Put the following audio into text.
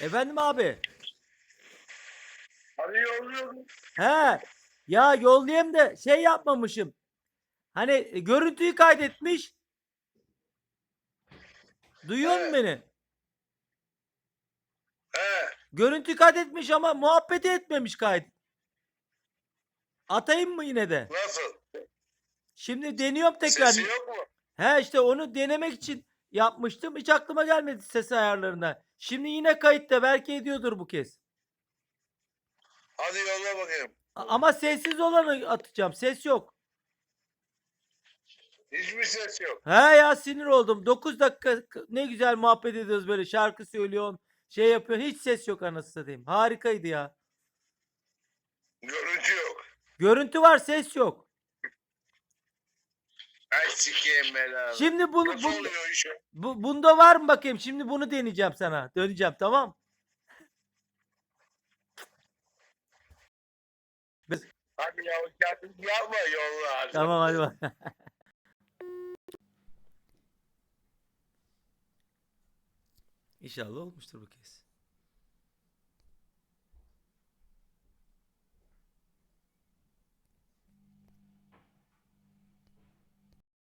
Efendim abi. Hadi yolluyorum. He. Ya yollayayım da şey yapmamışım. Hani e, görüntüyü kaydetmiş. Duyuyor musun beni? He. Görüntü kaydetmiş ama muhabbeti etmemiş kayıt. Atayım mı yine de? Nasıl? Şimdi deniyorum tekrar. Sesi yok mu? He işte onu denemek için yapmıştım. Hiç aklıma gelmedi ses ayarlarında. Şimdi yine kayıtta belki ediyordur bu kez. Hadi yolla bakayım. A- Ama sessiz olanı atacağım. Ses yok. Hiçbir ses yok. He ya sinir oldum. 9 dakika ne güzel muhabbet ediyoruz böyle. Şarkı söylüyorsun. Şey yapıyorsun. Hiç ses yok anasını satayım. Harikaydı ya. Görüntü yok. Görüntü var ses yok. Ay sikeyim belanı. Şimdi bunu, Nasıl bu, oluyor iş o? bu- bunda var mı bakayım? Şimdi bunu deneyeceğim sana. Döneceğim tamam. Hadi ya kendin yapma yolla. Tamam hadi bak. İnşallah olmuştur bu kez.